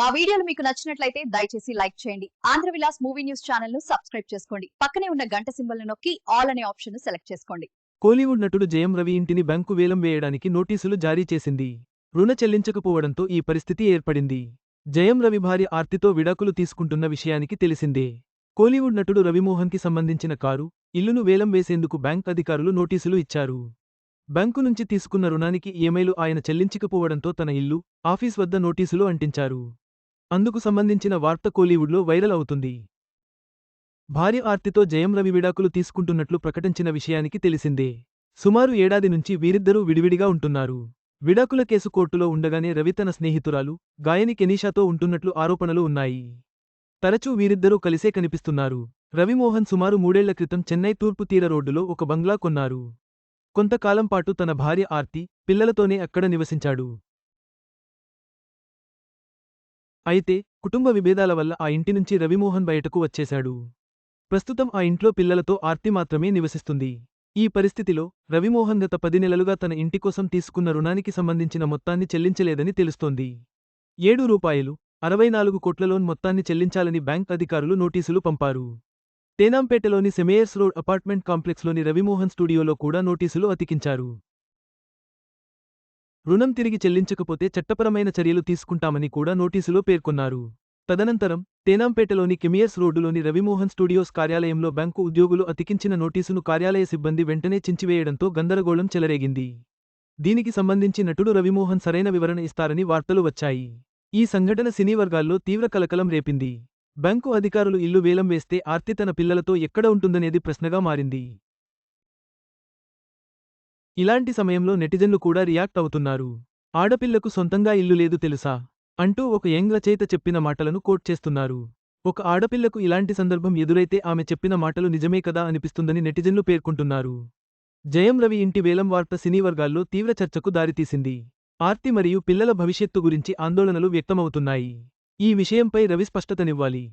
మా వీడియోలు మీకు నచ్చినట్లయితే దయచేసి లైక్ చేయండి. ఆంధ్ర విలాస్ మూవీ న్యూస్ ఛానల్ను సబ్స్క్రైబ్ చేసుకోండి. పక్కనే ఉన్న గంట సింబల్ నొక్కి ఆల్ అనే ఆప్షన్ను సెలెక్ట్ చేసుకోండి. కోలీవుడ్ నటుడు జయం రవి ఇంటిని బ్యాంకు వేలం వేయడానికి నోటీసులు జారీ చేసింది. రుణ చెల్లించకపోవడంతో ఈ పరిస్థితి ఏర్పడింది. జయం రవి భార్య ఆర్తితో విడాకులు తీసుకుంటున్న విషయానికి తెలిసిందే. కోలీవుడ్ నటుడు రవిమోహన్కి సంబంధించిన కారు ఇల్లును వేలం వేసేందుకు బ్యాంక్ అధికారులు నోటీసులు ఇచ్చారు. బ్యాంకు నుంచి తీసుకున్న రుణానికి ఈమెయిలు ఆయన చెల్లించకపోవడంతో తన ఇల్లు ఆఫీస్ వద్ద నోటీసులు అంటించారు. అందుకు సంబంధించిన వార్త కోలీవుడ్లో వైరల్ అవుతుంది. భార్య ఆర్తితో జయం రవి విడాకులు తీసుకుంటున్నట్లు ప్రకటించిన విషయానికి తెలిసిందే. సుమారు ఏడాది నుంచి వీరిద్దరూ విడివిడిగా ఉంటున్నారు. విడాకుల కేసు కోర్టులో ఉండగానే రవి తన స్నేహితురాలు గాయని కెనీషాతో ఉంటున్నట్లు ఆరోపణలు ఉన్నాయి. తరచూ వీరిద్దరూ కలిసే కనిపిస్తున్నారు. రవిమోహన్ సుమారు మూడేళ్ళ క్రితం చెన్నై తూర్పు తీర రోడ్డులో ఒక బంగ్లా కొన్నారు. కొంతకాలం పాటు తన భార్య ఆర్తి పిల్లలతోనే అక్కడ నివసించాడు. అయితే కుటుంబ విభేదాల వల్ల ఆ ఇంటి నుంచి రవిమోహన్ బయటకు వచ్చేశాడు. ప్రస్తుతం ఆ ఇంట్లో పిల్లలతో ఆర్తి మాత్రమే నివసిస్తుంది. ఈ పరిస్థితిలో రవిమోహన్ గత పది నెలలుగా తన ఇంటి కోసం తీసుకున్న రుణానికి సంబంధించిన మొత్తాన్ని చెల్లించలేదని తెలుస్తోంది. ఏడు రూపాయలు అరవై నాలుగు కోట్ల లోన్ మొత్తాన్ని చెల్లించాలని బ్యాంక్ అధికారులు నోటీసులు పంపారు. తేనాంపేటలోని సెమేయర్స్ రోడ్ అపార్ట్మెంట్ కాంప్లెక్స్లోని రవిమోహన్ స్టూడియోలో కూడా నోటీసులు అతికించారు. రుణం తిరిగి చెల్లించకపోతే చట్టపరమైన చర్యలు తీసుకుంటామని కూడా నోటీసులో పేర్కొన్నారు. తదనంతరం తేనాంపేటలోని కెమియస్ రోడ్డులోని రవిమోహన్ స్టూడియోస్ కార్యాలయంలో బ్యాంకు ఉద్యోగులు అతికించిన నోటీసును కార్యాలయ సిబ్బంది వెంటనే చించివేయడంతో గందరగోళం చెలరేగింది. దీనికి సంబంధించి నటుడు రవిమోహన్ సరైన వివరణ ఇస్తారని వార్తలు వచ్చాయి. ఈ సంఘటన సినీ వర్గాల్లో తీవ్ర కలకలం రేపింది. బ్యాంకు అధికారులు ఇల్లు వేలం వేస్తే ఆర్తి తన పిల్లలతో ఎక్కడ ఉంటుందనేది ప్రశ్నగా మారింది. ఇలాంటి సమయంలో నెటిజన్లు కూడా రియాక్ట్ అవుతున్నారు. ఆడపిల్లకు సొంతంగా ఇల్లు లేదు తెలుసా? అంటూ ఒక యంగ్ రచయిత చెప్పిన మాటలను కోట్ చేస్తున్నారు. ఒక ఆడపిల్లకు ఇలాంటి సందర్భం ఎదురైతే ఆమె చెప్పిన మాటలు నిజమే కదా అనిపిస్తుందని నెటిజన్లు పేర్కొంటున్నారు. జయం రవి ఇంటి వేలం వార్త సినీ వర్గాల్లో తీవ్ర చర్చకు దారితీసింది. ఆర్తి మరియు పిల్లల భవిష్యత్తు గురించి ఆందోళనలు వ్యక్తమవుతున్నాయి. ఈ విషయంపై రవి స్పష్టతనివ్వాలి.